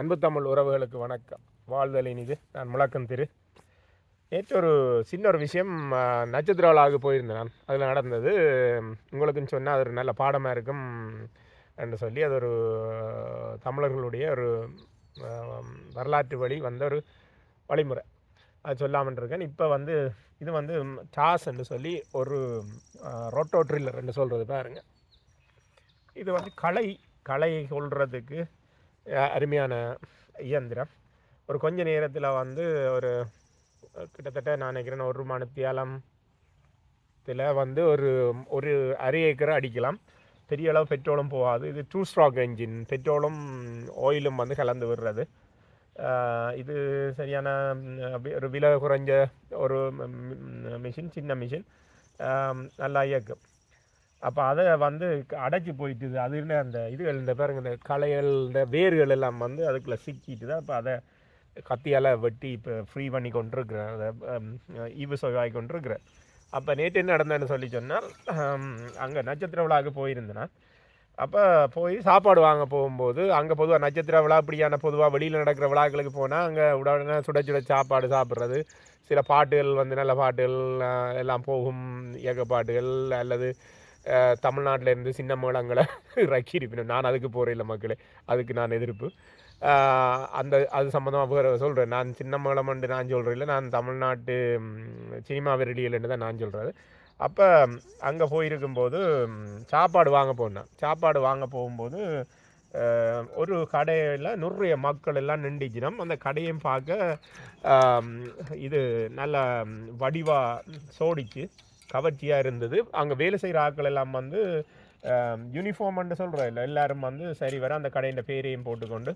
அன்பு தமிழ் உறவுகளுக்கு வணக்கம். வாழ்தலின் இது நான் முழக்கம் திரு. நேற்று ஒரு சின்ன ஒரு விஷயம் நட்சத்திரவளாக போயிருந்தேன் நான். அதில் நடந்தது உங்களுக்குன்னு சொன்னால் அது ஒரு நல்ல பாடமாக இருக்கும் என்று சொல்லி அது ஒரு தமிழர்களுடைய ஒரு வரலாற்று வழி வந்த ஒரு வழிமுறை. அது சொல்லாமல் இருக்கேன். இப்போ வந்து இது வந்து டாஸ் என்று சொல்லி ஒரு ரோட்டோ ட்ரில்லர் என்று சொல்கிறது பாருங்க. இது வந்து கலை கலையை சொல்கிறதுக்கு அருமையான இயந்திரம். ஒரு கொஞ்ச நேரத்தில் வந்து ஒரு கிட்டத்தட்ட நான் நினைக்கிறேன் ஒரு மணித்தியாலத்தில் வந்து ஒரு ஒரு அரை ஏக்கரை அடிக்கலாம். பெரிய அளவு பெட்ரோலும் போகாது. இது டூ ஸ்ட்ராக் என்ஜின் பெட்ரோலும் ஆயிலும் வந்து கலந்து விடுறது. இது சரியான ஒரு விலை குறைஞ்ச ஒரு மிஷின் சின்ன மிஷின் நல்லா இயக்கும். அப்போ அதை வந்து க- அடைச்சி போயிட்டுது. அது என்ன அந்த இதுகள் இந்த பாருங்க இந்த களைகள் இந்த வேர்கள் எல்லாம் வந்து அதுக்குள்ளே சிக்கிட்டுது அப்போ அதை கத்தியால் வெட்டி இப்போ ஃப்ரீ பண்ணி கொண்டிருக்கிறேன். அதை ஈவு சொவாய் கொண்டிருக்கிறேன். அப்போ நேற்று என்ன நடந்தேன்னு சொல்லி சொன்னால் அங்கே நட்சத்திர விழாவுக்கு போயிருந்தேன் அப்போ போய் சாப்பாடு வாங்க போகும்போது அங்கே பொதுவாக நட்சத்திர விழா இப்படியான பொதுவாக வெளியில் நடக்கிற விழாக்களுக்கு போனால் அங்கே உடனே சுட சுட சாப்பாடு சாப்பிட்றது. சில பாட்டுகள் வந்து நல்ல பாட்டுகள் எல்லாம் போகும். இயக்க பாட்டுகள் அல்லது தமிழ்நாட்டிலேருந்து சின்ன மேளங்களை இறக்கி இருப்பினும் நான் அதுக்கு போகிறேன் மக்களே. அதுக்கு நான் எதிர்ப்பு. அந்த அது சம்மந்தமாக சொல்கிறேன் நான் சின்ன மேளம்னு நான் சொல்கிறேன் இல்லை நான் தமிழ்நாட்டு சினிமா விரலியல்னு தான் நான் சொல்கிறது அப்போ அங்கே போயிருக்கும்போது சாப்பாடு வாங்க போனேன். சாப்பாடு வாங்க போகும்போது ஒரு கடையில் நிறைய மக்கள் எல்லாம் நின்றுச்சினம். அந்த கடையும் பார்க்க இது நல்ல வடிவாக சோடிச்சு. கவர்ச்சியாக இருந்தது. அங்கே வேலை செய்கிற ஆட்கள் எல்லாம் வந்து யூனிஃபார்ம்னு சொல்கிறோம் இல்லை எல்லோரும் வந்து சரி வர அந்த கடையின் பேரையும் போட்டுக்கொண்டு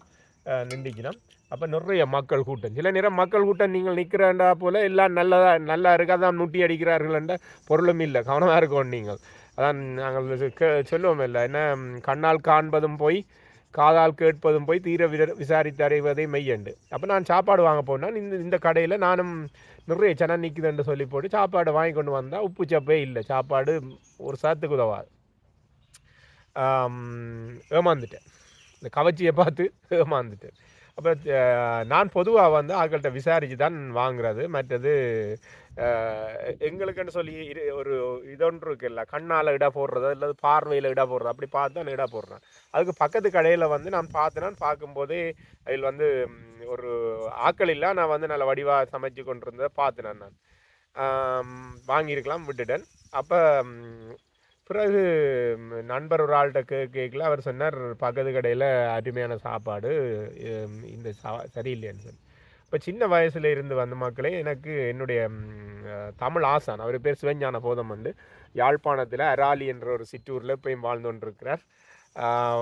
நின்றுச்சினம் அப்போ நிறைய மக்கள் கூட்டம். சில நேரம் மக்கள் கூட்டம் நீங்கள் நிற்கிறண்டா போல் எல்லாம் நல்லதாக நல்லா இருக்கா தான் நுட்டி அடிக்கிறார்கள்ன்ற பொருளும் இல்லை கவனமாக இருக்கணும் நீங்கள். அதான் நாங்கள் சொல்லுவோம் இல்லை என்ன கண்ணால் காண்பதும் போய் காதால் கேட்பதும் போய் தீர விர விசாரித்து அறிவதே மெய்யண்டு. அப்போ நான் சாப்பாடு வாங்க போனால் இந்த இந்த கடையில் நானும் நிறைய சனம் நிற்குதுன்னு சொல்லி போட்டு சாப்பாடு வாங்கி கொண்டு வந்தால் உப்பு சப்பே இல்லை. சாப்பாடு ஒரு சாத்துக்கு உதவாது. ஏமாந்துட்டேன். இந்த கவச்சியை பார்த்து ஏமாந்துட்டேன். அப்போ நான் பொதுவாக வந்து ஆட்கள்கிட்ட விசாரித்து தான் வாங்குறது. மற்றது எங்களுக்குன்னு சொல்லி இரு ஒரு இதொன்று இருக்குல்ல கண்ணால் இட போடுறது இல்லை பார்வையில் இட போடுறது அப்படி பார்த்து தான் இட போடுறேன். அதுக்கு பக்கத்து கடையில் வந்து நான் பார்த்தேன் பார்க்கும்போதே அதில் வந்து ஒரு ஆக்கள் இல்லை நான் வந்து நல்ல வடிவாக சமைச்சு கொண்டிருந்ததை பார்த்தேன் நான் வாங்கியிருக்கலாம் விட்டுட்டேன். அப்போ பிறகு நண்பர் ஒரு ஆள்கிட்ட கே கேட்கல அவர் சொன்னார் பக்கத்து கடையில் அருமையான சாப்பாடு இந்த சா சரியில்லைன்னு சொல்லி. இப்போ சின்ன வயசுல இருந்து வந்த மக்களே எனக்கு என்னுடைய தமிழ் ஆசான் அவர் பேர் சிவஞான போதம் வந்து யாழ்ப்பாணத்தில் அராலி என்ற ஒரு சிற்றூரில் போய் வாழ்ந்து கொண்டிருக்கிறார்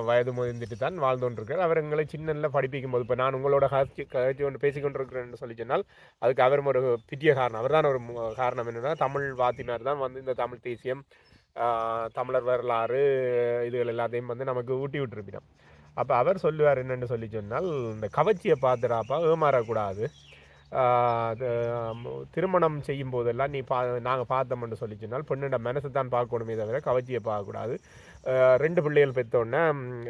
வயது முதிர்ந்துட்டு தான் வாழ்ந்து கொண்டிருக்கிறார் அவர் எங்களை சின்னல படிப்பிக்கும் போது இப்போ நான் உங்களோட கதைச்சி கதைச்சி கொண்டு பேசி கொண்டிருக்கிறேன்னு சொல்லி சொன்னால் அதுக்கு அவரும் ஒரு பெரிய காரணம். அவர் தான் ஒரு காரணம் என்னென்னா தமிழ் வாத்தினார் தான் வந்து இந்த தமிழ் தேசியம் தமிழர் வரலாறு இதுகள் எல்லாத்தையும் வந்து நமக்கு ஊட்டி விட்டுருப்பிடும். அப்போ அவர் சொல்லுவார் என்னென்னு சொல்லி சொன்னால் இந்த கவர்ச்சியை பார்த்துடாப்பா ஏமாறக்கூடாது. அது, திருமணம் செய்யும் போதெல்லாம் நீ பா நாங்கள் பார்த்தோம்னு சொல்லி சொன்னால் பெண்ணோட மனசை தான் பார்க்கணுமே தவிர கவர்ச்சியை பார்க்கக்கூடாது. ரெண்டு பிள்ளைகள் பெற்றோன்னே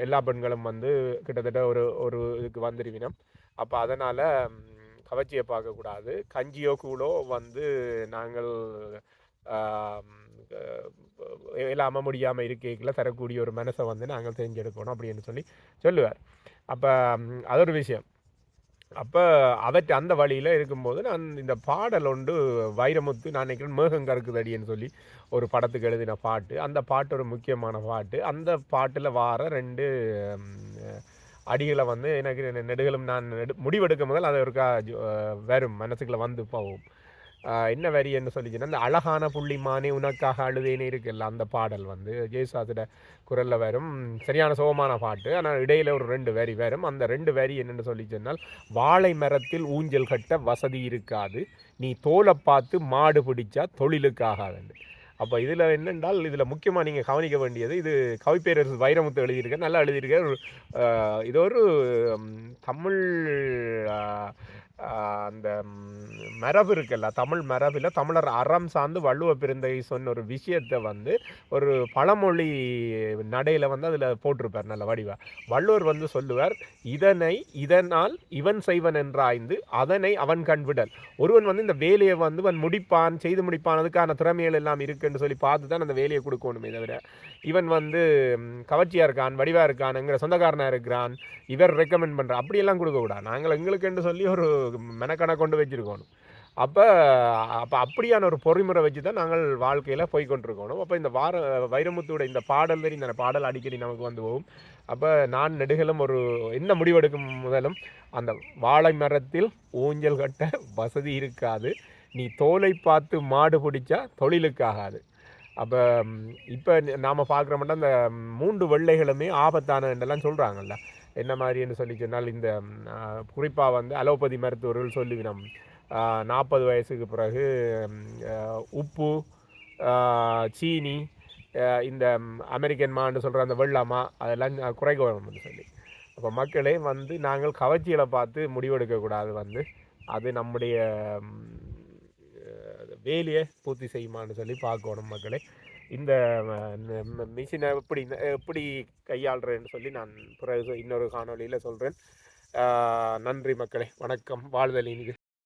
எல்லா பெண்களும் வந்து கிட்டத்தட்ட ஒரு ஒரு இதுக்கு வந்துருவினம் அப்போ அதனால் கவர்ச்சியை பார்க்கக்கூடாது. கஞ்சியோ கூழோ வந்து நாங்கள் இல்லாமல் முடியாமல் இருக்கைக்குள்ள தரக்கூடிய ஒரு மனசை வந்து நாங்கள் தெரிஞ்செடுக்கணும் அப்படின்னு சொல்லி சொல்லுவார். அப்போ அது ஒரு விஷயம். அப்போ அவற்றை அந்த வழியில் இருக்கும்போது நான் இந்த பாடல் ஒன்று வைரமுத்து நான் நினைக்கிறேன் மேகம் கறக்குதடின்னு சொல்லி ஒரு படத்துக்கு எழுதின பாட்டு. அந்த பாட்டு ஒரு முக்கியமான பாட்டு. அந்த பாட்டில் வார ரெண்டு அடிகளை வந்து எனக்கு நெடுகளும் நான் நெடு முடிவெடுக்கும் முதல் அது ஒருக்கா ஜோ- வரும். மனசுக்குள்ளே வந்து போகும். என்ன வரி என்ன சொல்லிச்சுன்னா அந்த அழகான புள்ளிமானே உனக்காக அழுதேனே இருக்குல்ல அந்த பாடல் வந்து. ஜெயசாசிட குரலில் வரும் சரியான சோகமான பாட்டு. ஆனால் இடையில ஒரு ரெண்டு வரி வரும். அந்த ரெண்டு வரி என்னென்னு சொல்லி சொன்னால் வாழை மரத்தில் ஊஞ்சல் கட்ட வசதி இருக்காது. நீ தோலை பார்த்து மாடு பிடிச்சா தொழிலுக்காகாதுன்னு அப்போ இதில் என்னென்றால் இதில் முக்கியமாக நீங்கள் கவனிக்க வேண்டியது இது கவிப்பேரரசு வைரமுத்து எழுதியிருக்க நல்லா எழுதியிருக்க ஒரு இது ஒரு தமிழ் அந்த மரபு இருக்குல்ல தமிழ் மரபில் தமிழர் அறம் சார்ந்து வள்ளுவ பிறந்தை சொன்ன ஒரு விஷயத்தை வந்து ஒரு பழமொழி நடையில் வந்து அதில் போட்டிருப்பார் நல்ல வடிவா. வள்ளுவர் வந்து சொல்லுவார் இதனை இதனால் இவன் செய்வன் என்றாய்ந்து அதனை அவன் கண்விடல் ஒருவன் வந்து இந்த வேலையை வந்து அவன் முடிப்பான் செய்து முடிப்பான் அதுக்கான திறமைகள் எல்லாம் இருக்குன்னு சொல்லி பார்த்து தான் அந்த வேலையை கொடுக்கணுமே தவிர இவன் வந்து கவர்ச்சியாக இருக்கான் வடிவாக இருக்கானுங்கிற சொந்தக்காரனாக இருக்கிறான் இவர் ரெக்கமெண்ட் பண்ற அப்படியெல்லாம் கொடுக்கக்கூடாது. நாங்கள் எங்களுக்குன்னு சொல்லி ஒரு மெனக்கணக்கு கொண்டு வச்சிருக்கணும். அப்போ அப்போ அப்படியான ஒரு பொறிமுறை வச்சு தான் நாங்கள் வாழ்க்கையில் போய் கொண்டிருக்கணும். அப்போ இந்த வார வைரமுத்தோட இந்த பாடல் தெரியும் இந்த பாடல் அடிக்கடி நமக்கு வந்து போகும். அப்போ நான் நெடுகளும் ஒரு என்ன முடிவெடுக்கும் முதலும் அந்த வாழை மரத்தில் ஊஞ்சல் கட்ட வசதி இருக்காது. நீ தோலை பார்த்து மாடு பிடிச்சா தொழிலுக்காகாது. அப்போ இப்போ நாம் பார்க்குறோம்னா இந்த மூன்று வெள்ளைகளுமே ஆபத்தானதெல்லாம் சொல்கிறாங்கல்ல என்ன மாதிரின்னு சொல்லி சொன்னால் இந்த குறிப்பாக வந்து அலோபதி மருத்துவர்கள் சொல்லுவினம். நாற்பது வயசுக்கு பிறகு உப்பு சீனி இந்த அமெரிக்கன் மான்னு சொல்கிற அந்த வெள்ளாமா அதெல்லாம் குறைக்க வேணும்னு சொல்லி. அப்போ மக்களே வந்து நாங்கள் கவர்ச்சிகளை பார்த்து முடிவெடுக்கக்கூடாது வந்து. அது நம்முடைய வேலையை பூர்த்தி செய்யுமான்னு சொல்லி பார்க்கணும் மக்களே. இந்த மிஷினை எப்படி எப்படி கையாளுறேன்னு சொல்லி நான் பிறகு இன்னொரு காணொலியில் சொல்கிறேன் நன்றி மக்களே. வணக்கம். வாழ்தலின்